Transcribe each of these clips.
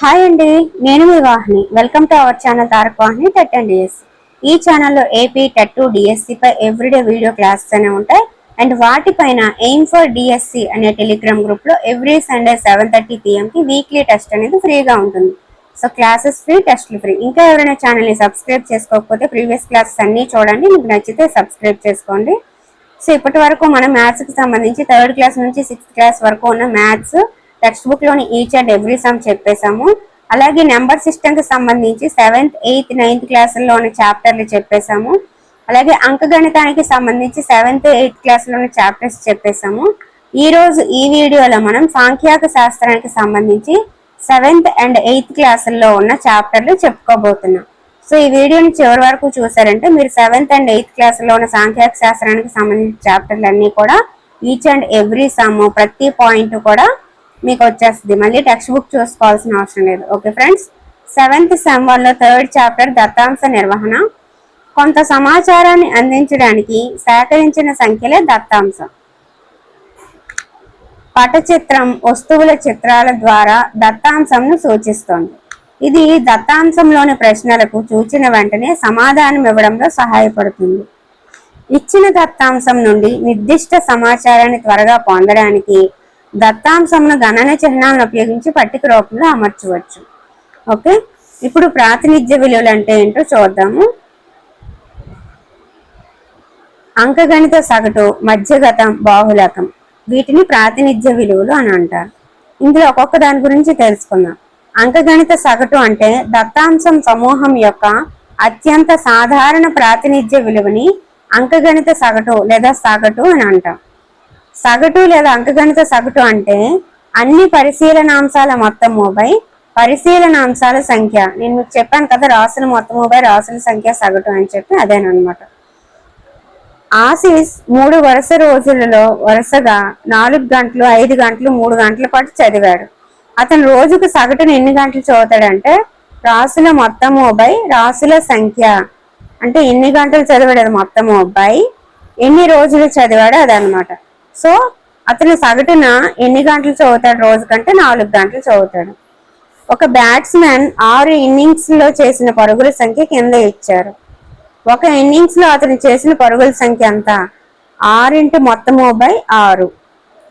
Hi అండి నేను మీ Vahini. Welcome to our channel Tarak Vahini TET and DSC ఈ ఛానల్లో ఏపీ టెట్ టు డిఎస్సిపై ఎవ్రీడే వీడియో క్లాసెస్ అనే ఉంటాయి. అండ్ వాటిపైన ఎయిమ్ ఫర్ డిఎస్సి అనే టెలిగ్రామ్ గ్రూప్లో ఎవ్రీ సండే సెవెన్ థర్టీ పిఎంకి వీక్లీ టెస్ట్ అనేది ఫ్రీగా ఉంటుంది. సో క్లాసెస్ ఫ్రీ టెస్ట్లు ఫ్రీ. ఇంకా ఎవరైనా ఛానల్ని సబ్స్క్రైబ్ చేసుకోకపోతే ప్రీవియస్ క్లాసెస్ అన్ని చూడండి. మీకు నచ్చితే సబ్స్క్రైబ్ చేసుకోండి. సో ఇప్పటి వరకు మనం మ్యాథ్స్కి సంబంధించి థర్డ్ క్లాస్ నుంచి సిక్స్త్ క్లాస్ వరకు ఉన్న మ్యాథ్స్ టెక్స్ట్ బుక్లోని ఈచ్ అండ్ ఎవ్రీ సమ్ చెప్పేశాము. అలాగే నెంబర్ సిస్టమ్కి సంబంధించి సెవెంత్ ఎయిత్ నైన్త్ క్లాసుల్లోని చాప్టర్లు చెప్పేశాము. అలాగే అంకగణితానికి సంబంధించి సెవెంత్ ఎయిత్ క్లాసులోని చాప్టర్స్ చెప్పేశాము. ఈ రోజు ఈ వీడియోలో మనం సాంఖ్యాక శాస్త్రానికి సంబంధించి సెవెంత్ అండ్ ఎయిత్ క్లాసుల్లో ఉన్న చాప్టర్లు చెప్పుకోబోతున్నాం. సో ఈ వీడియోని చివరి వరకు చూసారంటే మీరు సెవెంత్ అండ్ ఎయిత్ క్లాసులో ఉన్న సాంఖ్యాక శాస్త్రానికి సంబంధించిన చాప్టర్లు అన్నీ కూడా ఈచ్ అండ్ ఎవ్రీ సమ్ ప్రతి పాయింట్ కూడా మీకు వచ్చేస్తుంది మళ్ళీ టెక్స్ట్ బుక్ చూసుకోవాల్సిన అవసరం లేదు. Okay friends seventh sem third chapter దత్తాంశ నిర్వహణ. కొంత సమాచారాన్ని అందించడానికి సేకరించిన సంఖ్యలే దత్తాంశం. పటచిత్రం వస్తువుల చిత్రాల ద్వారా దత్తాంశంను సూచిస్తోంది. ఇది దత్తాంశంలోని ప్రశ్నలకు చూచిన వెంటనే సమాధానం ఇవ్వడంలో సహాయపడుతుంది. ఇచ్చిన దత్తాంశం నుండి నిర్దిష్ట సమాచారాన్ని త్వరగా పొందడానికి దత్తాంశమును గణన చిహ్నాలను ఉపయోగించి పట్టిక రూపంలో అమర్చవచ్చు. ఓకే? ఇప్పుడు ప్రాతినిధ్య విలువలు అంటే ఏంటో చూద్దాము. అంకగణిత సగటు మధ్యగతం బాహులకం వీటిని ప్రాతినిధ్య విలువలు అని అంటారు. ఇందులో ఒక్కొక్క దాని గురించి తెలుసుకుందాం. అంకగణిత సగటు అంటే దత్తాంశం సమూహం యొక్క అత్యంత సాధారణ ప్రాతినిధ్య విలువని అంకగణిత సగటు లేదా సగటు అని అంటాం. సగటు లేదా అంకగణిత సగటు అంటే అన్ని పరిశీలనాంశాల మొత్తముపై పరిశీలనాంశాల సంఖ్య. నేను మీకు చెప్పాను కదా రాసుల మొత్తముపై రాసుల సంఖ్య సగటు అని చెప్పి అదేనమాట ఆశీస్ మూడు వరుస రోజులలో వరుసగా నాలుగు గంటలు ఐదు గంటలు మూడు గంటల పాటు చదివాడు. అతను రోజుకు సగటును ఎన్ని గంటలు చదువుతాడంటే రాసుల మొత్తము బై రాసుల సంఖ్య. అంటే ఎన్ని గంటలు చదివాడు అది మొత్తము బై ఎన్ని రోజులు చదివాడు అదనమాట సో అతను సగటున ఎన్ని గంటలు చదువుతాడు? రోజు కంటే నాలుగు గంటలు చదువుతాడు. ఒక బ్యాట్స్మెన్ ఆరు ఇన్నింగ్స్లో చేసిన పరుగుల సంఖ్య కింద ఇచ్చారు. ఒక ఇన్నింగ్స్లో అతను చేసిన పరుగుల సంఖ్య ఎంత? ఆరింటి మొత్తము బై ఆరు.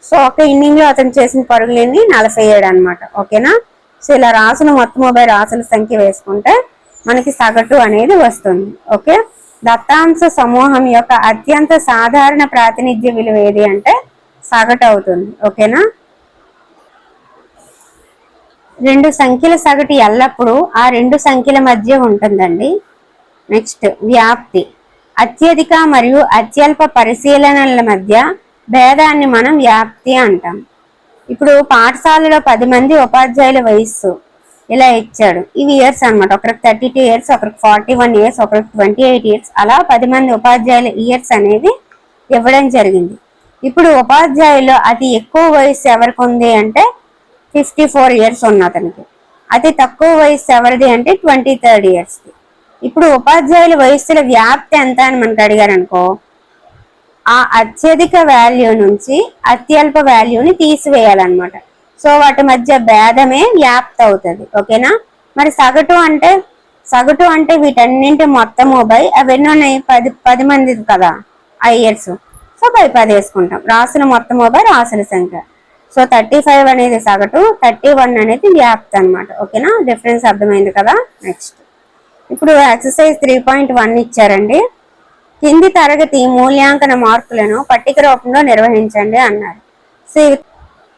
సో ఒక ఇన్నింగ్లో అతను చేసిన పరుగులు ఎన్ని నలభై ఏడు అనమాట ఓకేనా? సో ఇలా రాసిన మొత్తము బై రాసుల సంఖ్య వేసుకుంటే మనకి సగటు అనేది వస్తుంది. ఓకే? దత్తాంశ సమూహం యొక్క అత్యంత సాధారణ ప్రాతినిధ్య విలువ ఏది అంటే సగటు అవుతుంది ఓకేనా? రెండు సంఖ్యల సగటు ఎల్లప్పుడూ ఆ రెండు సంఖ్యల మధ్య ఉంటుందండి. నెక్స్ట్ వ్యాప్తి. అత్యధిక మరియు అత్యల్ప పరిశీలనల మధ్య భేదాన్ని మనం వ్యాప్తి అంటాం. ఇప్పుడు పాఠశాలలో పది మంది ఉపాధ్యాయుల వయస్సు. ఇలా ఇచ్చాడు. ఇవి ఇయర్స్ అనమాట ఒకరికి థర్టీ టూ ఇయర్స్ ఒకరికి ఫార్టీ వన్ ఇయర్స్ ఒకరికి ట్వంటీ ఎయిట్ ఇయర్స్ అలా పది మంది ఉపాధ్యాయుల ఇయర్స్ అనేది ఇవ్వడం జరిగింది. ఇప్పుడు ఉపాధ్యాయులు అతి ఎక్కువ వయసు ఎవరికి ఉంది అంటే ఫిఫ్టీ ఫోర్ ఇయర్స్ ఉన్న అతనికి అతి తక్కువ వయసు ఎవరిది అంటే ట్వంటీ థర్డ్ ఇయర్స్ది ఇప్పుడు ఉపాధ్యాయుల వయస్సుల వ్యాప్తి ఎంత అని మనకు అడిగారు అనుకో ఆ అత్యధిక వాల్యూ నుంచి అత్యల్ప వాల్యూని తీసివేయాలన్నమాట. సో వాటి మధ్య భేదమే వ్యాప్తి అవుతుంది ఓకేనా? మరి సగటు అంటే సగటు అంటే వీటన్నింటి మొత్తము బై అవన్నీ ఉన్నాయి పది పది మంది కదా ఆ ఇయర్స్ సో బై పది వేసుకుంటాం. రాసిన మొత్తము బై రాసిన సంఖ్య. సో థర్టీ ఫైవ్ అనేది సగటు థర్టీ వన్ అనేది వ్యాప్తి అనమాట ఓకేనా? డిఫరెన్స్ అర్థమైంది కదా? నెక్స్ట్ ఇప్పుడు ఎక్సర్సైజ్ త్రీ పాయింట్ వన్ ఇచ్చారండి. కింది తరగతి మూల్యాంకన మార్కులను పట్టిక రూపంలో నిర్వహించండి అన్నారు. సో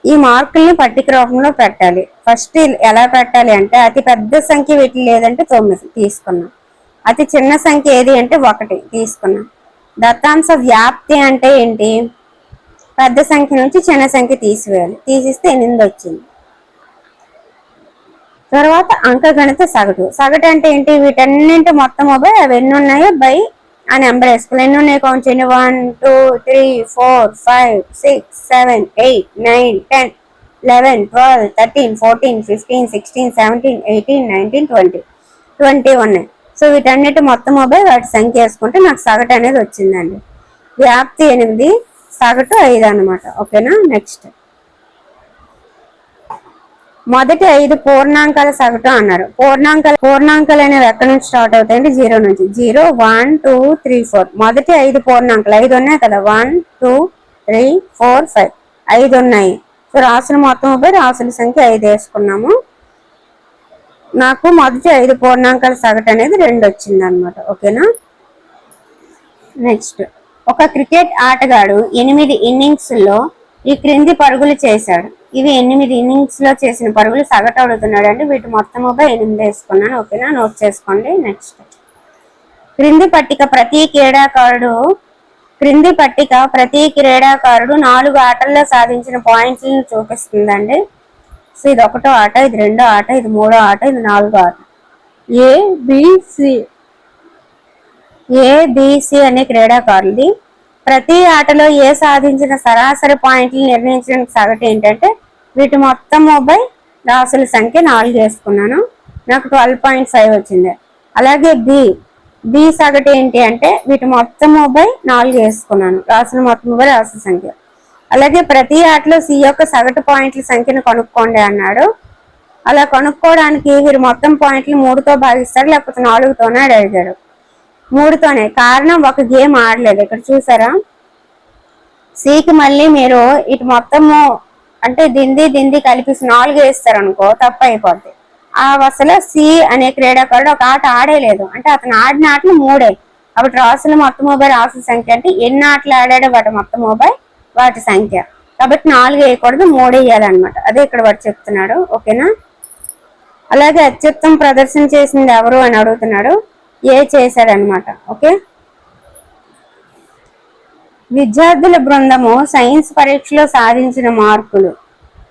ఈ మార్కుల్ని పట్టిక రూపంలో పెట్టాలి. ఫస్ట్ ఎలా పెట్టాలి అంటే అతి పెద్ద సంఖ్య వీటి లేదంటే తొమ్మిది తీసుకున్నాం. అతి చిన్న సంఖ్య ఏది అంటే ఒకటి తీసుకున్నాం. దత్తాంశ వ్యాప్తి అంటే ఏంటి? పెద్ద సంఖ్య నుంచి చిన్న సంఖ్య తీసివేయాలి. తీసిస్తే ఎనిమిది వచ్చింది. తర్వాత అంకగణిత సగటు. సగటు అంటే ఏంటి? వీటన్నింటి మొత్తం అవే అవి ఎన్ని ఉన్నాయో? బై ఆ నెంబర్ వేసుకోవాలి ఎన్ని ఉన్నాయి కౌంట్ చేయండి. One two three four five six seven eight nine ten eleven twelve thirteen fourteen fifteen sixteen seventeen eighteen nineteen twenty twenty ఉన్నాయి సో వీటన్నిటి మొత్తం మొబైల్ వాటి సంఖ్య వేసుకుంటే నాకు సగటు అనేది వచ్చిందండి. వ్యాప్తి ఎనిమిది సగటు ఐదు అన్నమాట. ఓకేనా? నెక్స్ట్. మొదటి ఐదు పూర్ణాంకాల సగటు అన్నారు. పూర్ణాంకాలు పూర్ణాంకాలు అనేవి ఎక్కడి నుంచి స్టార్ట్ అవుతాయండి జీరో నుంచి. Zero one two three four. మొదటి ఐదు పూర్ణాంకాలు. ఐదు ఉన్నాయి కదా. One two three four five. ఐదు ఉన్నాయి. సో రాసులు మొత్తం పోయి రాసుల సంఖ్య ఐదు వేసుకున్నాము. నాకు మొదటి ఐదు పూర్ణాంకాల సగటు అనేది రెండు వచ్చింది అనమాట ఓకేనా? నెక్స్ట్. ఒక క్రికెట్ ఆటగాడు ఎనిమిది ఇన్నింగ్స్లో ఈ క్రింది పరుగులు చేశాడు. ఇవి ఎనిమిది ఇన్నింగ్స్లో చేసిన పరుగులు సగటు అడుగుతున్నాడు అండి వీటి మొత్తముగా ఎనిమిది వేసుకున్నాను. ఓకేనా? నోట్ చేసుకోండి. నెక్స్ట్. క్రింది పట్టిక ప్రతి క్రీడాకారుడు క్రింది పట్టిక ప్రతి క్రీడాకారుడు నాలుగు ఆటల్లో సాధించిన పాయింట్లను చూపిస్తుందండి. సో ఇది ఒకటో ఆట ఇది రెండో ఆట ఇది మూడో ఆట ఇది నాలుగో ఆట. ఏ బిసి ఏ అనే క్రీడాకారులది ప్రతి ఆటలో ఏ సాధించిన సరాసరి పాయింట్లు నిర్ణయించడానికి సగటు ఏంటంటే వీటి మొత్తం మొబైల్ రాసుల సంఖ్య నాలుగు వేసుకున్నాను నాకు ట్వెల్వ్ పాయింట్ ఫైవ్ వచ్చింది. అలాగే బి బి సగటు ఏంటి అంటే వీటి మొత్తం మొబైల్ నాలుగు వేసుకున్నాను రాసుల మొత్తం మొబైల్ రాసుల సంఖ్య. అలాగే ప్రతి ఆటలో సి యొక్క సగటు పాయింట్ల సంఖ్యను కనుక్కోండి అన్నాడు. అలా కనుక్కోవడానికి వీరు మొత్తం పాయింట్లు మూడుతో భాగిస్తారు లేకపోతే నాలుగుతోనే అడిగాడు మూడుతోనే. కారణం ఒక గేమ్ ఆడలేదు. ఇక్కడ చూసారా? సికి మళ్ళీ మీరు ఇటు మొత్తము అంటే దింది దింది కలిపి నాలుగు వేస్తారు అనుకో తప్పు అయిపోద్ది ఆ అసలు సి అనే క్రీడాకారుడు ఒక ఆట ఆడేలేదు అంటే అతను ఆడిన ఆటలు మూడే. అప్పుడు రాసుల మొత్తం మొబైల్ రాసుల సంఖ్య అంటే ఎన్ని ఆటలు ఆడాడో వాటి మొత్తం మొబైల్ వాటి సంఖ్య. కాబట్టి నాలుగు వేయకూడదు మూడు వేయాలన్నమాట. అదే ఇక్కడ వాడు చెప్తున్నాడు. ఓకేనా? అలాగే అత్యుత్తమ ప్రదర్శన చేసింది ఎవరు అని అడుగుతున్నాడు. ఏ చేశాడనమాట ఓకే? విద్యార్థుల బృందము సైన్స్ పరీక్షలో సాధించిన మార్కులు.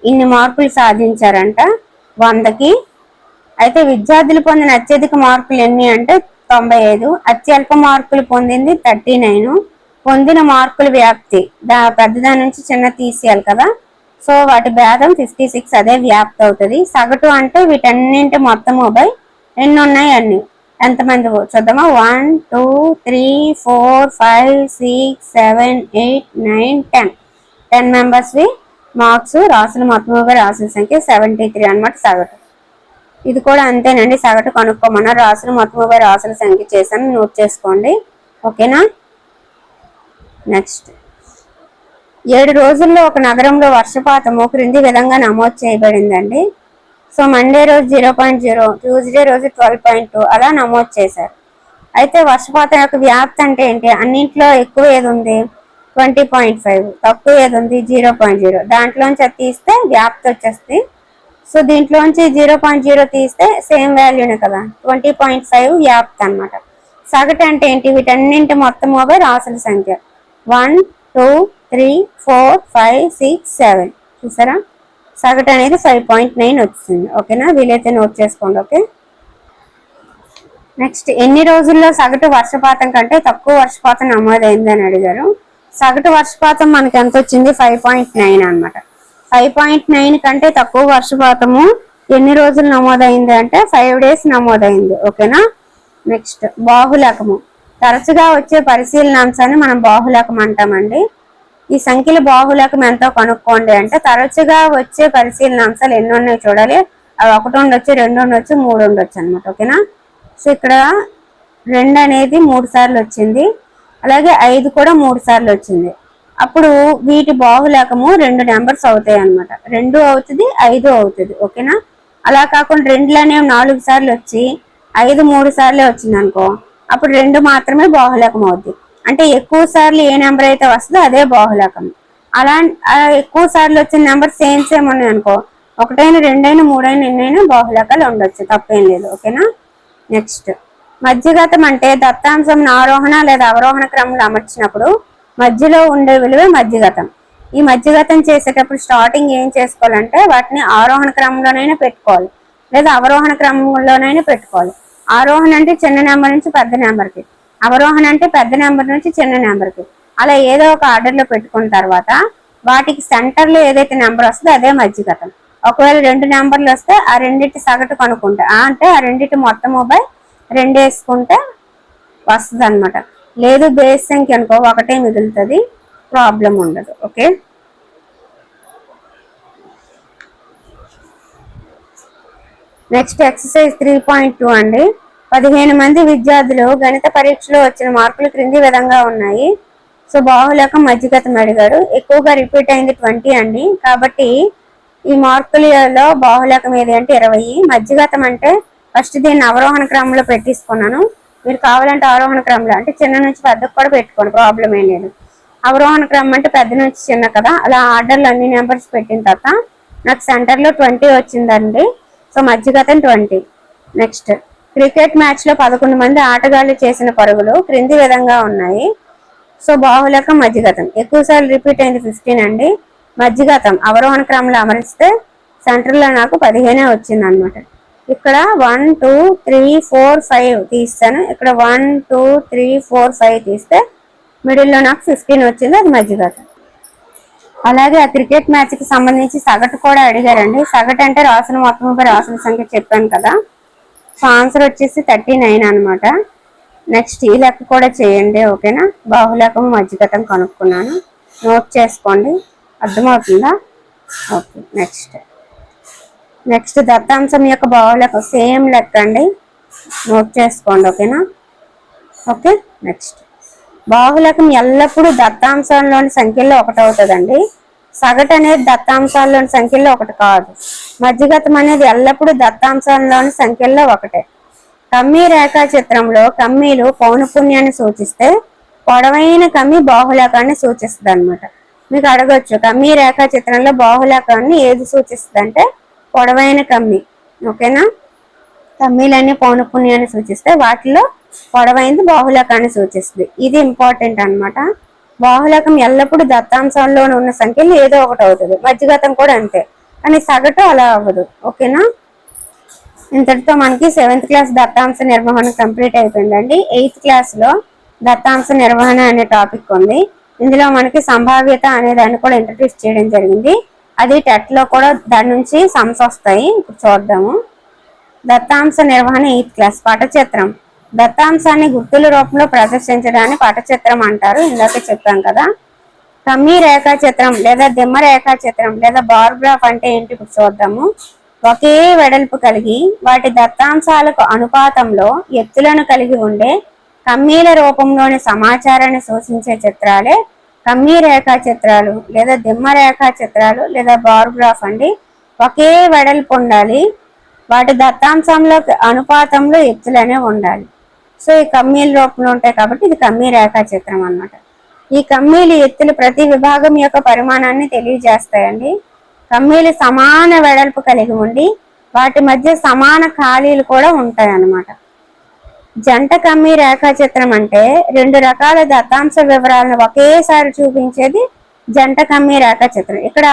ఇన్ని మార్కులు సాధించారంట? వందకి? అయితే విద్యార్థులు పొందిన అత్యధిక మార్కులు ఎన్ని అంటే తొంభై ఐదు అత్యల్ప మార్కులు పొందింది థర్టీ నైన్. పొందిన మార్కుల వ్యాప్తి. దా పెద్దదాని నుంచి చిన్న తీసేయాలి కదా. సో వాటి భేదం ఫిఫ్టీ సిక్స్ అదే వ్యాప్తి అవుతుంది. సగటు అంటే వీటన్నింటి మొత్తం బై ఎన్ని ఉన్నాయి అన్ని. ఎంతమంది చూద్దామా? One two three four five six seven eight nine ten ten మెంబర్స్వి marks రాసిన మొత్తం రాసిన సంఖ్య సెవెంటీ త్రీ అనమాట సగటు. ఇది కూడా అంతేనండి సగటు కనుక్కోమన్నారు. రాసిన మొత్తం రాసుల సంఖ్య చేశాను నోట్ చేసుకోండి. ఓకేనా? నెక్స్ట్ ఏడు రోజుల్లో ఒక నగరంలో వర్షపాతము క్రింది విధంగా నమోదు చేయబడిందండి. సో మండే రోజు జీరో పాయింట్ జీరో ట్యూస్డే రోజు ట్వెల్వ్ పాయింట్ టూ అలా నమోదు చేశారు. అయితే వర్షపాతం యొక్క వ్యాప్తి అంటే ఏంటి? అన్నింటిలో ఎక్కువ ఏది ఉంది? Twenty point five. తక్కువ ఏది ఉంది? Zero point zero. దాంట్లోంచి అది తీస్తే వ్యాప్తి వచ్చేస్తుంది. సో దీంట్లోంచి జీరో పాయింట్ జీరో తీస్తే సేమ్ వాల్యూనే కదా? ట్వంటీ పాయింట్ ఫైవ్ వ్యాప్తి అనమాట సగటు అంటే ఏంటి? వీటన్నింటి మొత్తం ఓవర్ రాసుల సంఖ్య. One two three four five six seven. చూసారా? సగటు అనేది ఫైవ్ పాయింట్ నైన్ వచ్చింది. ఓకేనా వీలైతే నోట్ చేసుకోండి ఓకే నెక్స్ట్ ఎన్ని రోజుల్లో సగటు వర్షపాతం కంటే తక్కువ వర్షపాతం నమోదైంది అని అడిగారు. సగటు వర్షపాతం మనకి ఎంత వచ్చింది? ఫైవ్ పాయింట్ నైన్ అనమాట ఫైవ్ పాయింట్ నైన్ కంటే తక్కువ వర్షపాతము ఎన్ని రోజులు నమోదైంది అంటే ఫైవ్ డేస్ నమోదైంది. ఓకేనా నెక్స్ట్ బాహులకము. తరచుగా వచ్చే పరిశీలన అంశాన్ని మనం బాహులకం అంటామండి. ఈ సంఖ్యల బాహులకం ఎంతో కనుక్కోండి అంటే తరచుగా వచ్చే పరిశీలన అంశాలు ఎన్ని ఉన్నాయి చూడాలి. అవి ఒకటి ఉండొచ్చు రెండు ఉండొచ్చు మూడు ఉండొచ్చు అనమాట ఓకేనా? సో ఇక్కడ రెండు అనేది మూడు సార్లు వచ్చింది. అలాగే ఐదు కూడా మూడు సార్లు వచ్చింది. అప్పుడు వీటి బాహులకము రెండు నెంబర్స్ అవుతాయి అనమాట రెండు అవుతుంది ఐదు అవుతుంది ఓకేనా? అలా కాకుండా రెండులోనే నాలుగు సార్లు వచ్చి ఐదు మూడు సార్లే వచ్చింది అనుకో అప్పుడు రెండు మాత్రమే బాహులకం అవుద్ది. అంటే ఎక్కువ సార్లు ఏ నెంబర్ అయితే వస్తుందో అదే బాహులకం. అలా ఎక్కువ సార్లు వచ్చిన నెంబర్ సేమ్ సేమ్ ఉన్నాయి అనుకో ఒకటైనా రెండైనా మూడైన ఎన్నైనా బాహులకాలు ఉండొచ్చు తప్పేం లేదు ఓకేనా? నెక్స్ట్ మధ్యగతం అంటే దత్తాంశం ఆరోహణ లేదా అవరోహణ క్రమంలో అమర్చినప్పుడు మధ్యలో ఉండే విలువే మధ్యగతం. ఈ మధ్యగతం చేసేటప్పుడు స్టార్టింగ్ ఏం చేసుకోవాలంటే వాటిని ఆరోహణ క్రమంలోనైనా పెట్టుకోవాలి లేదా అవరోహణ క్రమంలోనైనా పెట్టుకోవాలి. ఆరోహణ అంటే చిన్న నెంబర్ నుంచి పెద్ద నెంబర్కి అవరోహణ అంటే పెద్ద నెంబర్ నుంచి చిన్న నెంబర్కి. అలా ఏదో ఒక ఆర్డర్లో పెట్టుకున్న తర్వాత వాటికి సెంటర్లో ఏదైతే నెంబర్ వస్తుందో అదే మధ్యగతం. ఒకవేళ రెండు నెంబర్లు వస్తే ఆ రెండింటి సగటు కనుక్కుంటే. అంటే ఆ రెండింటి మొత్తం మొబైల్ రెండు వేసుకుంటే వస్తుంది అనమాట లేదు బేస్ సంఖ్య అనుకో ఒకటే మిగులుతుంది ప్రాబ్లం ఉండదు. Okay? Next exercise three point two అండి. పదిహేను మంది విద్యార్థులు గణిత పరీక్షలో వచ్చిన మార్కులు క్రింది విధంగా ఉన్నాయి. సో బాహులకం మధ్యగతం అడిగాడు. ఎక్కువగా రిపీట్ అయింది ట్వంటీ అండి. కాబట్టి ఈ మార్కులలో బాహులకం ఏది అంటే ఇరవై. మధ్యగతం అంటే ఫస్ట్ దీన్ని అవరోహణ క్రమంలో పెట్టేసుకున్నాను మీరు కావాలంటే ఆరోహణ క్రమంలో అంటే చిన్న నుంచి పెద్దకు కూడా పెట్టుకోండి ప్రాబ్లం ఏం లేదు. అవరోహణ క్రమం అంటే పెద్ద నుంచి చిన్న కదా. అలా ఆర్డర్లు అన్ని నెంబర్స్ పెట్టిన తర్వాత నాకు సెంటర్లో ట్వంటీ వచ్చిందండి. సో మధ్యగతం ట్వంటీ. నెక్స్ట్. క్రికెట్ మ్యాచ్లో పదకొండు మంది ఆటగాళ్ళు చేసిన పరుగులు క్రింది విధంగా ఉన్నాయి. సో బాహులకం మధ్యగతం ఎక్కువసార్లు రిపీట్ అయింది ఫిఫ్టీన్ అండి. మధ్యగతం అవరోహణ క్రమంలో అమరిస్తే సెంటర్లో నాకు పదిహేనే వచ్చింది అనమాట ఇక్కడ one two three four five తీస్తాను. ఇక్కడ one two three four five తీస్తే మిడిల్లో నాకు ఫిఫ్టీన్ వచ్చింది అది మధ్యగతం అలాగే ఆ క్రికెట్ మ్యాచ్కి సంబంధించి సగటు కూడా అడిగారండి. సగటు అంటే రాసిన మొత్తం రాసిన సంఖ్య చెప్పాను కదా. సో వచ్చేసి థర్టీ నైన్ అనమాట నెక్స్ట్ ఈ లెక్క కూడా చేయండి ఓకేనా? బాహులేకము మధ్యగతం కనుక్కున్నాను. నోట్ చేసుకోండి. అర్థమవుతుందా? ఓకే నెక్స్ట్ నెక్స్ట్ దత్తాంశం యొక్క బాహులేకం సేమ్ లెక్క అండి. నోట్ చేసుకోండి ఓకేనా? ఓకే నెక్స్ట్ బాహులేకం ఎల్లప్పుడూ దత్తాంశంలోని సంఖ్యల్లో ఒకటి అవుతుందండి సగటు అనేది దత్తాంశాల్లోని సంఖ్యలో ఒకటి కాదు. మధ్యగతం అనేది ఎల్లప్పుడూ దత్తాంశాల్లోని సంఖ్యల్లో ఒకటే. కమ్మీ రేఖా చిత్రంలో కమ్మీలు పౌనపుణ్యాన్ని సూచిస్తే పొడవైన కమ్మి బాహులకాన్ని సూచిస్తుంది అనమాట మీకు అడగొచ్చు కమ్మీ రేఖా చిత్రంలో బాహులకాన్ని ఏది సూచిస్తుంది అంటే పొడవైన కమ్మి. ఓకేనా? కమ్మీలన్నీ పౌనపుణ్యాన్ని సూచిస్తే వాటిలో పొడవైంది బాహులకాన్ని సూచిస్తుంది. ఇది ఇంపార్టెంట్ అనమాట బాహులకం ఎల్లప్పుడూ దత్తాంశంలో ఉన్న సంఖ్యలు ఏదో ఒకటి అవుతుంది. మధ్యగతం కూడా అంతే. కానీ సగటు అలా అవ్వదు. ఓకేనా? ఇంతటితో మనకి సెవెంత్ క్లాస్ దత్తాంశ నిర్వహణ కంప్లీట్ అయిపోయిందండి. ఎయిత్ క్లాస్లో దత్తాంశ నిర్వహణ అనే టాపిక్ ఉంది. ఇందులో మనకి సంభావ్యత అనే దాన్ని కూడా ఇంట్రడ్యూస్ చేయడం జరిగింది. అది టెట్లో కూడా దాని నుంచి సమ్స్ వస్తాయి. ఇప్పుడు చూద్దాము. దత్తాంశ నిర్వహణ ఎయిత్ క్లాస్ పటచిత్రం దత్తాంశాన్ని గుర్తుల రూపంలో ప్రదర్శించడాన్ని పటచిత్రం అంటారు. ఇందాక చెప్పాం కదా. కమ్మీ రేఖాచిత్రం లేదా దిమ్మ రేఖాచిత్రం లేదా బార్గ్రాఫ్ అంటే ఏంటి ఇప్పుడు చూద్దాము. ఒకే వెడల్పు కలిగి వాటి దత్తాంశాలకు అనుపాతంలో ఎత్తులను కలిగి ఉండే కమ్మీల రూపంలోని సమాచారాన్ని సూచించే చిత్రాలే కమ్మీ రేఖా చిత్రాలు లేదా దిమ్మ రేఖా చిత్రాలు లేదా బార్గ్రాఫ్ అండి. ఒకే వెడల్పు ఉండాలి. వాటి దత్తాంశంలో అనుపాతంలో ఎత్తులనే ఉండాలి. సో ఈ కమ్మీల రూపంలో ఉంటాయి కాబట్టి ఇది కమ్మీ రేఖా చిత్రం అన్నమాట. ఈ కమ్మీలు ఎత్తులు ప్రతి విభాగం యొక్క పరిమాణాన్ని తెలియజేస్తాయండి. కమ్మీలు సమాన వెడల్పు కలిగి ఉండి వాటి మధ్య సమాన ఖాళీలు కూడా ఉంటాయి అన్నమాట జంట కమ్మీ రేఖాచిత్రం అంటే రెండు రకాల దత్తాంశ వివరాలను ఒకేసారి చూపించేది జంట కమ్మీ రేఖాచిత్రం. ఇక్కడ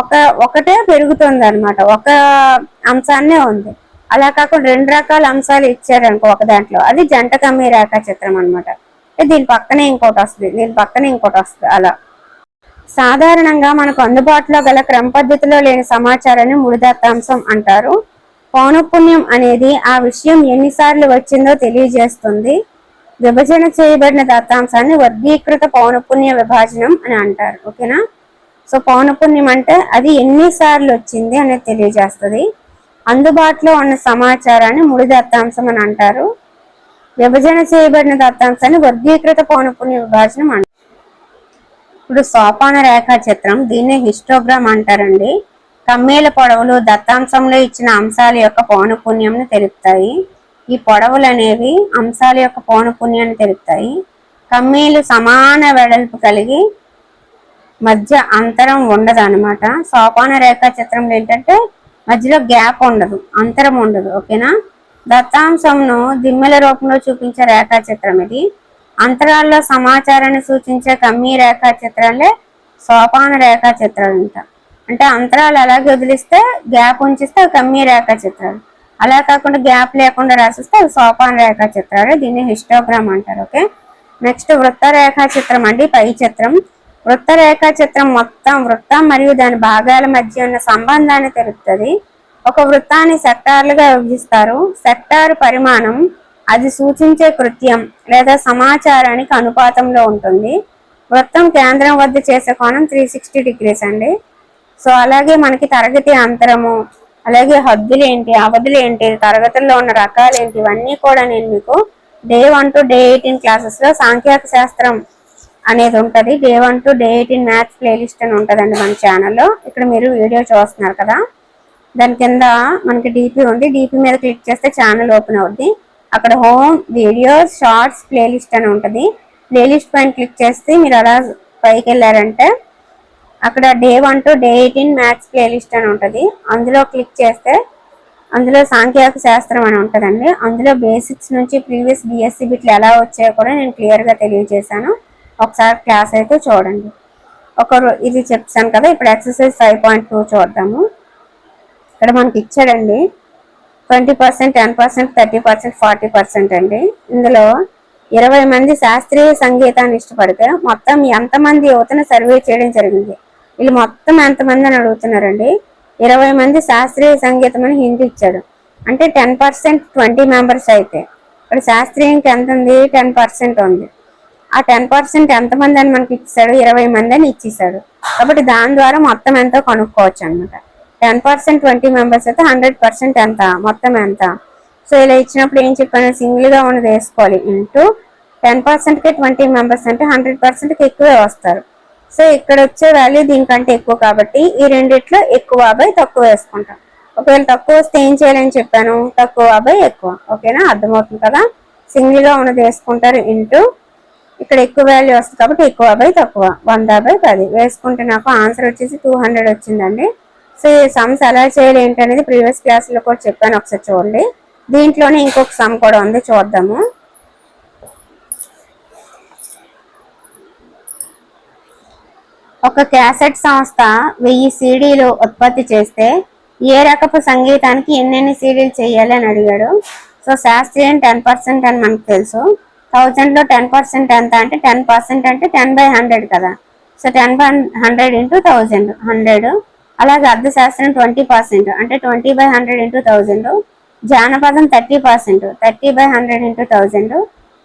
ఒక ఒకటే పెరుగుతుంది అనమాట ఒక అంశాన్నే ఉంది. అలా కాకుండా రెండు రకాల అంశాలు ఇచ్చారనుకో ఒక దాంట్లో. అది జంట కమ్మీ రేఖాచిత్రం అనమాట దీని పక్కనే ఇంకోటి వస్తుంది. దీని పక్కనే ఇంకోటి వస్తుంది. అలా. సాధారణంగా మనకు అందుబాటులో గల క్రమ పద్ధతిలో లేని సమాచారాన్ని ముడి దత్తాంశం అంటారు. పౌనపుణ్యం అనేది ఆ విషయం ఎన్నిసార్లు వచ్చిందో తెలియజేస్తుంది. విభజన చేయబడిన దత్తాంశాన్ని వర్గీకృత పౌనపుణ్య విభాజనం అని అంటారు. ఓకేనా? సో పౌనపుణ్యం అంటే అది ఎన్నిసార్లు వచ్చింది అనేది తెలియజేస్తుంది. అందుబాటులో ఉన్న సమాచారాన్ని ముడి దత్తాంశం అని అంటారు. విభజన చేయబడిన దత్తాంశాన్ని వర్గీకృత పౌనపుణ్య విభాజనం అంటారు ఇప్పుడు సోపాన రేఖా చిత్రం దీన్ని హిస్టోగ్రామ్ అంటారండి. కమ్మీల పొడవులు దత్తాంశంలో ఇచ్చిన అంశాల యొక్క పౌనపుణ్యంను తెలుపుతాయి. ఈ పొడవులు అనేవి అంశాల యొక్క పౌనపుణ్యాన్ని తెలుపుతాయి. కమ్మీలు సమాన వెడల్పు కలిగి మధ్య అంతరం ఉండదు అనమాట సోపాన రేఖా చిత్రంలో ఏంటంటే మధ్యలో గ్యాప్ ఉండదు అంతరం ఉండదు ఓకేనా? దత్తాంశంను దిమ్మెల రూపంలో చూపించే రేఖా చిత్రం ఇది. అంతరాల్లో సమాచారాన్ని సూచించే కమ్మీ రేఖా చిత్రాలే సోపాన రేఖా చిత్రాలు అంట అంటే అంతరాలు అలాగే వదిలిస్తే గ్యాప్ ఉంచిస్తే అవి కమ్మీ రేఖా చిత్రాలు అలా కాకుండా గ్యాప్ లేకుండా రాసిస్తే అవి సోపాన రేఖా చిత్రాలు దీన్ని హిస్టోగ్రామ్ అంటారు ఓకే? నెక్స్ట్ వృత్త రేఖా చిత్రం అండి పై చిత్రం. వృత్త రేఖా చిత్రం మొత్తం వృత్తం మరియు దాని భాగాల మధ్య ఉన్న సంబంధాన్ని తెలుపుతుంది. ఒక వృత్తాన్ని సెక్టార్లుగా విభజిస్తారు. సెక్టార్ పరిమాణం అది సూచించే కృత్యం లేదా సమాచారానికి అనుపాతంలో ఉంటుంది. వృత్తం కేంద్రం వద్ద చేసే కోణం త్రీ సిక్స్టీ డిగ్రీస్ అండి. సో అలాగే మనకి తరగతి అంతరము అలాగే హద్దులు ఏంటి అవధులు ఏంటి తరగతుల్లో ఉన్న రకాలు ఏంటి ఇవన్నీ కూడా నేను మీకు day one to day eighteen క్లాసెస్లో సాంఖ్యాక శాస్త్రం అనేది ఉంటుంది. Day one to day eighteen maths playlist అని ఉంటుందండి మన ఛానల్లో ఇక్కడ మీరు వీడియో చూస్తున్నారు కదా. దాని కింద మనకి డీపీ ఉంది. డీపీ మీద క్లిక్ చేస్తే ఛానల్ ఓపెన్ అవుద్ది. అక్కడ హోమ్ వీడియోస్ షార్ట్స్ ప్లేలిస్ట్ అని ఉంటుంది. ప్లేలిస్ట్ పైన క్లిక్ చేస్తే మీరు అలా పైకి వెళ్ళారంటే అక్కడ day one to day eighteen maths playlist అని ఉంటుంది. అందులో క్లిక్ చేస్తే అందులో సాంఖ్యాక శాస్త్రం అని ఉంటుందండి. అందులో బేసిక్స్ నుంచి ప్రీవియస్ బిఎస్సి బిట్లు ఎలా వచ్చాయో కూడా నేను క్లియర్గా తెలియజేశాను. ఒకసారి క్లాస్ అయితే చూడండి. ఒక ఇది చెప్తాను కదా ఇప్పుడు ఎక్సర్సైజ్ ఫైవ్ పాయింట్ టూ చూద్దాము. ఇక్కడ మనకి ఇచ్చాడండి. Twenty percent ten percent thirty percent forty percent అండి. ఇందులో ఇరవై మంది శాస్త్రీయ సంగీతాన్ని ఇష్టపడితే మొత్తం ఎంతమంది యువతను సర్వే చేయడం జరిగింది. వీళ్ళు మొత్తం ఎంతమంది అని అడుగుతున్నారండి. ఇరవై మంది శాస్త్రీయ సంగీతం అని హిందీ ఇచ్చాడు. అంటే టెన్ పర్సెంట్ ట్వంటీ మెంబర్స్ అయితే. ఇక్కడ శాస్త్రీయంకి ఎంత ఉంది? టెన్ పర్సెంట్ ఉంది. ఆ టెన్ పర్సెంట్ ఎంతమంది అని మనకి ఇచ్చాడు? ఇరవై మంది అని ఇచ్చేసాడు. కాబట్టి దాని ద్వారా మొత్తం ఎంతో కనుక్కోవచ్చు అనమాట టెన్ పర్సెంట్ ట్వంటీ మెంబర్స్ అయితే హండ్రెడ్ పర్సెంట్ ఎంత? మొత్తం ఎంత? సో ఇలా ఇచ్చినప్పుడు ఏం చెప్పాను? సింగిల్గా ఉన్నది వేసుకోవాలి. ఇంటూ టెన్ పర్సెంట్కే ట్వంటీ మెంబర్స్ అంటే హండ్రెడ్ పర్సెంట్కి ఎక్కువే వస్తారు. సో ఇక్కడ వచ్చే వాల్యూ దీనికంటే ఎక్కువ కాబట్టి ఈ రెండిట్లో ఎక్కువ అబ్బాయి తక్కువ వేసుకుంటాం ఒకవేళ తక్కువ వస్తే ఏం చేయాలని చెప్పాను? తక్కువ అబ్బాయి ఎక్కువ. ఓకేనా? అర్థమవుతుంది కదా? సింగిల్గా ఉన్నది వేసుకుంటారు. ఇంటూ ఇక్కడ ఎక్కువ వాల్యూ వస్తుంది కాబట్టి ఎక్కువ బై తక్కువ. వంద బై పది. వేసుకుంటే నాకు ఆన్సర్ వచ్చేసి టూ హండ్రెడ్ వచ్చిందండి. సో ఈ సమ్స్ ఎలా చేయాలి ఏంటనేది ప్రీవియస్ క్లాస్లో కూడా చెప్పాను. ఒకసారి చూడండి. దీంట్లోనే ఇంకొక సమ్ కూడా ఉంది. చూద్దాము. ఒక క్యాసెట్ సంస్థ వెయ్యి సీడీలు ఉత్పత్తి చేస్తే ఏ రకపు సంగీతానికి ఎన్నెన్ని సీడీలు చేయాలి అని అడిగాడు. సో శాస్త్రీయం టెన్ పర్సెంట్ అని మనకు తెలుసు. థౌజండ్లో టెన్ పర్సెంట్ ఎంత అంటే టెన్ పర్సెంట్ అంటే టెన్ బై హండ్రెడ్ కదా. So ten by hundred into thousand hundred అలాగే అర్థశాస్త్రం ట్వంటీ పర్సెంట్ అంటే twenty by hundred into thousand జానపదం thirty percent thirty by hundred into thousand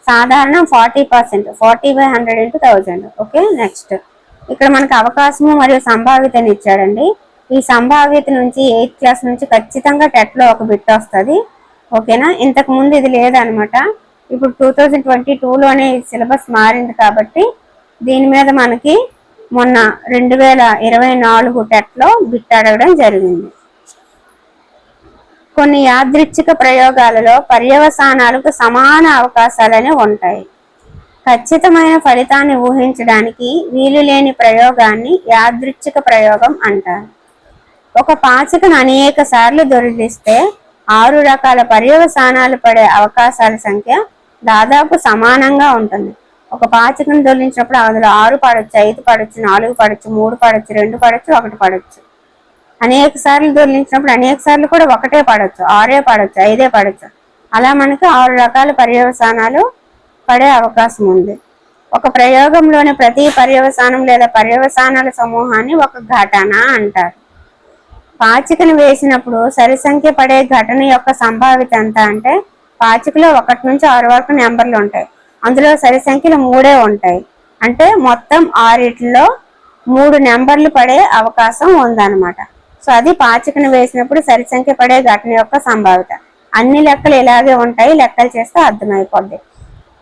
సాధారణం forty percent forty by hundred into thousand okay next ఇక్కడ మనకు అవకాశము మరియు సంభావ్యతను ఇచ్చాడండి. ఈ సంభావ్యత నుంచి ఎయిత్ క్లాస్ నుంచి ఖచ్చితంగా టెట్లో ఒక బిట్ వస్తుంది. ఓకేనా ఇంతకు ముందు ఇది లేదనమాట. ఇప్పుడు టూ థౌజండ్ ట్వంటీ టూలోనే సిలబస్ మారింది కాబట్టి దీని మీద మనకి మొన్న రెండు వేల ఇరవై నాలుగు టెట్లో బిట్ అడగడం జరిగింది. కొన్ని యాదృచ్ఛిక ప్రయోగాలలో పర్యవసానాలకు సమాన అవకాశాలని ఉంటాయి. ఖచ్చితమైన ఫలితాన్ని ఊహించడానికి వీలు లేని ప్రయోగాన్ని యాదృచ్ఛిక ప్రయోగం అంటారు. ఒక పాచికను అనేక సార్లు దొరికిస్తే ఆరు రకాల పర్యవసానాలు పడే అవకాశాల సంఖ్య దాదాపు సమానంగా ఉంటుంది. ఒక పాచికను దొల్లించినప్పుడు అందులో ఆరు పడవచ్చు ఐదు పడవచ్చు నాలుగు పడవచ్చు మూడు పడవచ్చు రెండు పడవచ్చు ఒకటి పడవచ్చు అనేక సార్లు దొల్లించినప్పుడు అనేక సార్లు కూడా ఒకటే పడవచ్చు ఆరే పడవచ్చు ఐదే పడవచ్చు అలా మనకి ఆరు రకాల పర్యవసానాలు పడే అవకాశం ఉంది. ఒక ప్రయోగంలోని ప్రతి పర్యవసానం లేదా పర్యవసానాల సమూహాన్ని ఒక ఘటన అంటారు. పాచికను వేసినప్పుడు సరి సంఖ్య పడే ఘటన యొక్క సంభావిత ఎంత అంటే పాచికలో ఒకటి నుంచి ఆరు వరకు నెంబర్లు ఉంటాయి. అందులో సరి సంఖ్యలు మూడే ఉంటాయి. అంటే మొత్తం ఆరిట్లో మూడు నెంబర్లు పడే అవకాశం ఉందన్నమాట. సో అది పాచికను వేసినప్పుడు సరి సంఖ్య పడే ఘటన యొక్క సంభావిత అన్ని లెక్కలు ఇలాగే ఉంటాయి. లెక్కలు చేస్తే అర్థమైపోద్ది.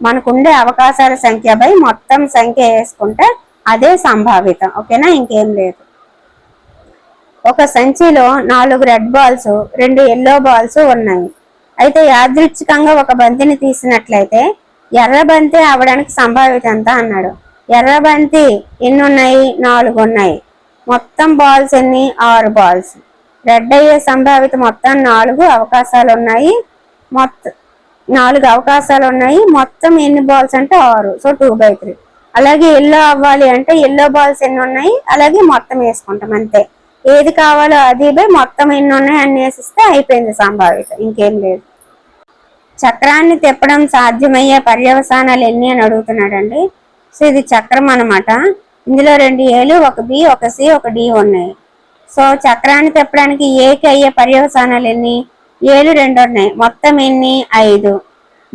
మనకుండే అవకాశాల సంఖ్య బై మొత్తం సంఖ్య వేసుకుంటే అదే సంభావిత ఓకేనా? ఇంకేం లేదు. ఒక సంచిలో నాలుగు రెడ్ బాల్స్ రెండు ఎల్లో బాల్స్ ఉన్నాయి. అయితే యాదృచ్ఛికంగా ఒక బంతిని తీసినట్లయితే ఎర్ర బంతి అవడానికి సంభావ్యత ఎంత అన్నాడు. ఎర్ర బంతి ఎన్ని ఉన్నాయి నాలుగు ఉన్నాయి మొత్తం బాల్స్ ఎన్ని? ఆరు బాల్స్. రెడ్ అయ్యే సంభావ్యత మొత్తం నాలుగు అవకాశాలు ఉన్నాయి మొత్తం నాలుగు అవకాశాలు ఉన్నాయి మొత్తం ఎన్ని బాల్స్ అంటే ఆరు. So two by three. అలాగే ఎల్లో అవ్వాలి అంటే ఎల్లో బాల్స్ ఎన్ని ఉన్నాయి అలాగే మొత్తం వేసుకుంటాం అంతే. ఏది కావాలో అది బై మొత్తం ఎన్ని ఉన్నాయి అన్ని వేసిస్తే అయిపోయింది సంభావ్యత. ఇంకేం లేదు. చక్రాన్ని తిప్పడం సాధ్యమయ్యే పర్యవసానాలు ఎన్ని అని అడుగుతున్నాడండి. సో ఇది చక్రం అనమాట ఇందులో రెండు ఏలు ఒక బి ఒక సి ఒక డి ఉన్నాయి. సో చక్రాన్ని తిప్పడానికి ఏకి అయ్యే పర్యవసానాలు ఎన్ని? ఏలు రెండు ఉన్నాయి. మొత్తం ఎన్ని? ఐదు.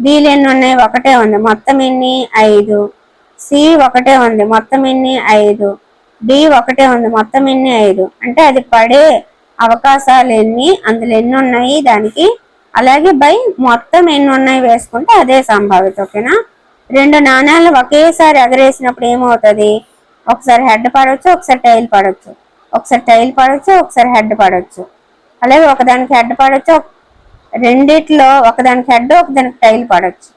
బీలు ఎన్ని ఉన్నాయి? ఒకటే ఉంది. మొత్తం ఎన్ని? ఐదు. సి ఒకటే ఉంది. మొత్తం ఎన్ని? ఐదు. డి ఒకటే ఉంది. మొత్తం ఎన్ని? ఐదు. అంటే అది పడే అవకాశాలు ఎన్ని? అందులో ఎన్ని ఉన్నాయి? దానికి అలాగే బై మొత్తం ఎన్ని ఉన్నాయి వేసుకుంటే అదే సంభావిత ఓకేనా? రెండు నాణాలు ఒకేసారి ఎగరేసినప్పుడు ఏమవుతుంది? ఒకసారి హెడ్ పడవచ్చు ఒకసారి టైల్ పడవచ్చు. ఒకసారి టైల్ పడవచ్చు ఒకసారి హెడ్ పడవచ్చు. అలాగే ఒకదానికి హెడ్ పడవచ్చు రెండిట్లో ఒకదానికి హెడ్ ఒకదానికి టైల్ పడవచ్చు.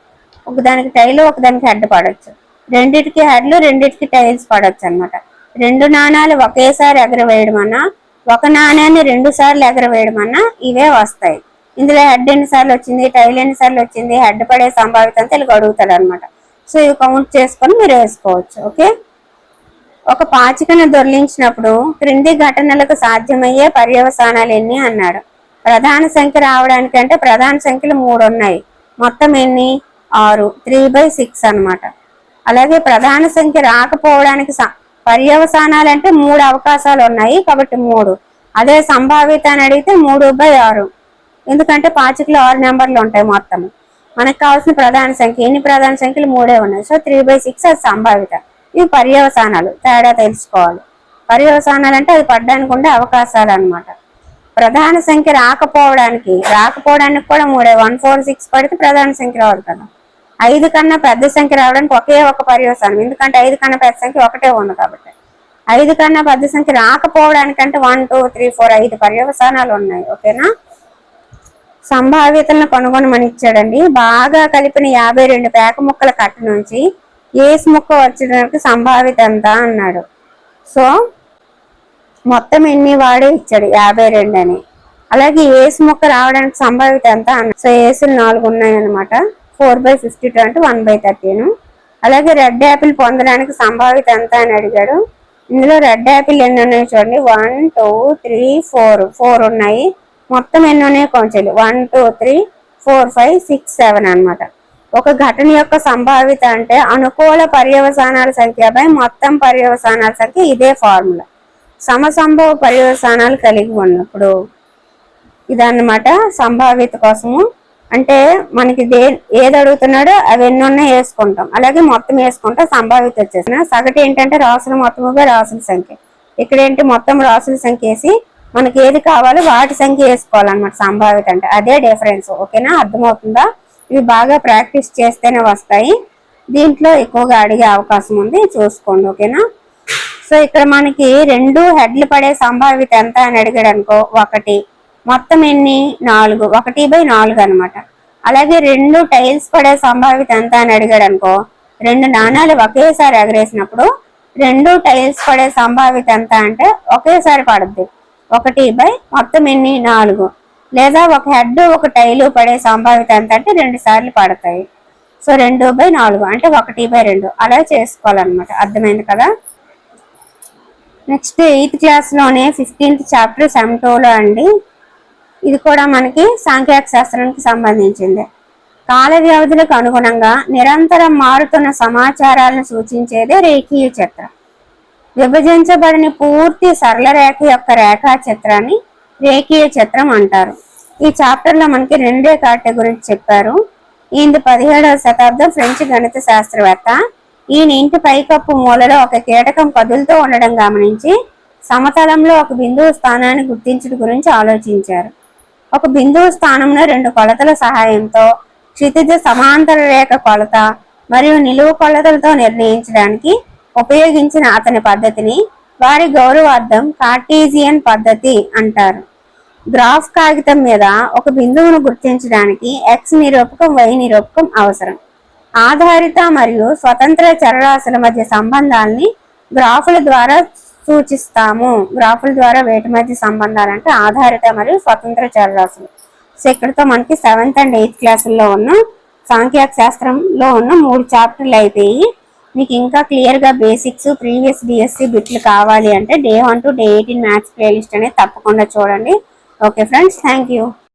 ఒకదానికి టైల్ ఒకదానికి హెడ్ పడవచ్చు. రెండిటికి హెడ్లు రెండిటికి టైల్స్ పడవచ్చు అనమాట రెండు నాణాలు ఒకేసారి ఎగరవేయడం అన్నా ఒక నాణ్యాన్ని రెండు సార్లు ఎగరవేయడం అన్నా ఇవే వస్తాయి. ఇందులో హెడ్ ఎన్నిసార్లు వచ్చింది టైల్ ఎన్నిసార్లు వచ్చింది హెడ్ పడే సంభావిత అంతా అడుగుతాడు అనమాట సో ఇవి కౌంట్ చేసుకొని మీరు వేసుకోవచ్చు ఓకే? ఒక పాచికను దొర్లించినప్పుడు క్రింది ఘటనలకు సాధ్యమయ్యే పర్యవసానాలు ఎన్ని అన్నాడు. ప్రధాన సంఖ్య రావడానికి అంటే ప్రధాన సంఖ్యలు మూడు ఉన్నాయి. మొత్తం ఎన్ని? ఆరు. త్రీ బై సిక్స్ అనమాట అలాగే ప్రధాన సంఖ్య రాకపోవడానికి పర్యవసానాలు అంటే మూడు అవకాశాలు ఉన్నాయి కాబట్టి మూడు. అదే సంభావిత అని అడిగితే మూడు బై ఆరు. ఎందుకంటే పాచికలో ఆరు నెంబర్లు ఉంటాయి మొత్తం మనకు కావాల్సిన ప్రధాన సంఖ్య ఎన్ని ప్రధాన సంఖ్యలు? మూడే ఉన్నాయి. సో త్రీ బై సిక్స్ అది సంభావిత. ఇవి పర్యవసానాలు. తేడా తెలుసుకోవాలి. పర్యవసానాలు అంటే అది పడ్డానికి ఉండే అవకాశాలు అనమాట ప్రధాన సంఖ్య రాకపోవడానికి రాకపోవడానికి కూడా మూడే. వన్ ఫోర్ సిక్స్ పడితే ప్రధాన సంఖ్య రావాలి కదా. ఐదు కన్నా పెద్ద సంఖ్య రావడానికి ఒకే ఒక పర్యవసానం. ఎందుకంటే ఐదు కన్నా పెద్ద సంఖ్య ఒకటే ఉంది కాబట్టి. ఐదు కన్నా పెద్ద సంఖ్య రాకపోవడానికి అంటే వన్ టూ త్రీ ఫోర్ ఐదు పర్యవసానాలు ఉన్నాయి. ఓకేనా? సంభావ్యతలను కనుగొనమని ఇచ్చాడండి బాగా కలిపిన యాభై రెండు పేక ముక్కల కట్ట నుంచి ఏసు ముక్క వచ్చడానికి సంభావ్యత ఎంత అన్నాడు. సో మొత్తం ఎన్ని వాడే ఇచ్చాడు? యాభై రెండు అని. అలాగే ఏసు ముక్క రావడానికి సంభావ్యత ఎంత అన్నాడు సో ఏసులు నాలుగు ఉన్నాయన్నమాట. ఫోర్ బై ఫిఫ్టీ టూ అంటే వన్ బై థర్టీను. అలాగే రెడ్ యాపిల్ పొందడానికి సంభావ్యత ఎంత అని అడిగాడు. ఇందులో రెడ్ యాపిల్ ఎన్ని ఉన్నాయి చూడండి. One two three four. Four ఉన్నాయి. మొత్తం ఎన్ని ఉన్నాయి కొంచెం one two three four five six seven అనమాట ఒక ఘటన యొక్క సంభావిత అంటే అనుకూల పర్యవసానాల సంఖ్యపై మొత్తం పర్యవసానాల సంఖ్య ఇదే ఫార్ములా సమసంభవ పర్యవసానాలు కలిగి ఉన్నప్పుడు ఇదన్నమాట సంభావిత కోసము. అంటే మనకి దే ఏది అడుగుతున్నాడో అవి ఎన్ని వేసుకుంటాం. అలాగే మొత్తం వేసుకుంటాం సంభావిత వచ్చేసిన సగటు ఏంటంటే రాసుల మొత్తముగా రాసుల సంఖ్య. ఇక్కడ ఏంటి? మొత్తం రాసుల సంఖ్య వేసి మనకి ఏది కావాలో వాటి సంఖ్య వేసుకోవాలన్నమాట సంభావిత అంటే. అదే డిఫరెన్స్ ఓకేనా? అర్థమవుతుందా? ఇవి బాగా ప్రాక్టీస్ చేస్తేనే వస్తాయి. దీంట్లో ఎక్కువగా అడిగే అవకాశం ఉంది. చూసుకోండి. ఓకేనా? సో ఇక్కడ మనకి రెండు హెడ్లు పడే సంభావిత ఎంత అని అడిగాడు అనుకో ఒకటి. మొత్తం ఎన్ని? నాలుగు. ఒకటి బై నాలుగు అనమాట అలాగే రెండు టైల్స్ పడే సంభావిత ఎంత అని అడిగాడు అనుకో రెండు నాణాలు ఒకేసారి ఎగరేసినప్పుడు రెండు టైల్స్ పడే సంభావిత ఎంత అంటే ఒకేసారి పడుద్ది. ఒకటి బై మొత్తం ఎన్ని? నాలుగు. లేదా ఒక హెడ్ ఒక టైలు పడే సంభావిత ఎంత అంటే రెండు సార్లు పడతాయి. సో రెండు బై నాలుగు అంటే ఒకటి బై రెండు. అలా చేసుకోవాలన్నమాట. అర్థమైంది కదా? నెక్స్ట్ ఎయిత్ క్లాస్లోనే ఫిఫ్టీన్త్ చాప్టర్ సెమ్టోలో అండి. ఇది కూడా మనకి సాంఖ్యాక శాస్త్రానికి సంబంధించింది. కాల వ్యవధులకు అనుగుణంగా నిరంతరం మారుతున్న సమాచారాలను సూచించేదే రేఖీయ చిత్రం. విభజించబడిన పూర్తి సరళ రేఖ యొక్క రేఖా చిత్రాన్ని రేఖీయ చిత్రం అంటారు. ఈ చాప్టర్లో మనకి రెండే కాటె గురించి చెప్పారు. ఈయన పదిహేడవ శతాబ్దం ఫ్రెంచ్ గణిత శాస్త్రవేత్త. ఈయన ఇంటి పైకప్పు మూలలో ఒక కీటకం కదులుతూ ఉండడం గమనించి సమతలంలో ఒక బిందువు స్థానాన్ని గుర్తించడం గురించి ఆలోచించారు. ఒక బిందువు స్థానంలో రెండు కొలతల సహాయంతో క్షితిజ సమాంతర రేఖ కొలత మరియు నిలువు కొలతలతో నిర్ణయించడానికి ఉపయోగించిన అతని పద్ధతిని వారి గౌరవార్థం కార్టీజియన్ పద్ధతి అంటారు. గ్రాఫ్ కాగితం మీద ఒక బిందువును గుర్తించడానికి ఎక్స్ నిరూపకం వై నిరూపకం అవసరం. ఆధారిత మరియు స్వతంత్ర చరరాశుల మధ్య సంబంధాల్ని గ్రాఫుల ద్వారా సూచిస్తాము. గ్రాఫుల ద్వారా వేటి మధ్య సంబంధాలు అంటే ఆధారిత మరియు స్వతంత్ర చరరాశులు. సో ఇక్కడితో మనకి సెవెంత్ అండ్ ఎయిత్ క్లాసుల్లో ఉన్న సాంఖ్యాక శాస్త్రంలో ఉన్న మూడు చాప్టర్లు అయిపోయి మీకు ఇంకా క్లియర్గా బేసిక్స్ ప్రీవియస్ డిఎస్సి బిట్లు కావాలి అంటే day one to day eighteen maths playlist అనేది తప్పకుండా చూడండి. Okay friends thank you.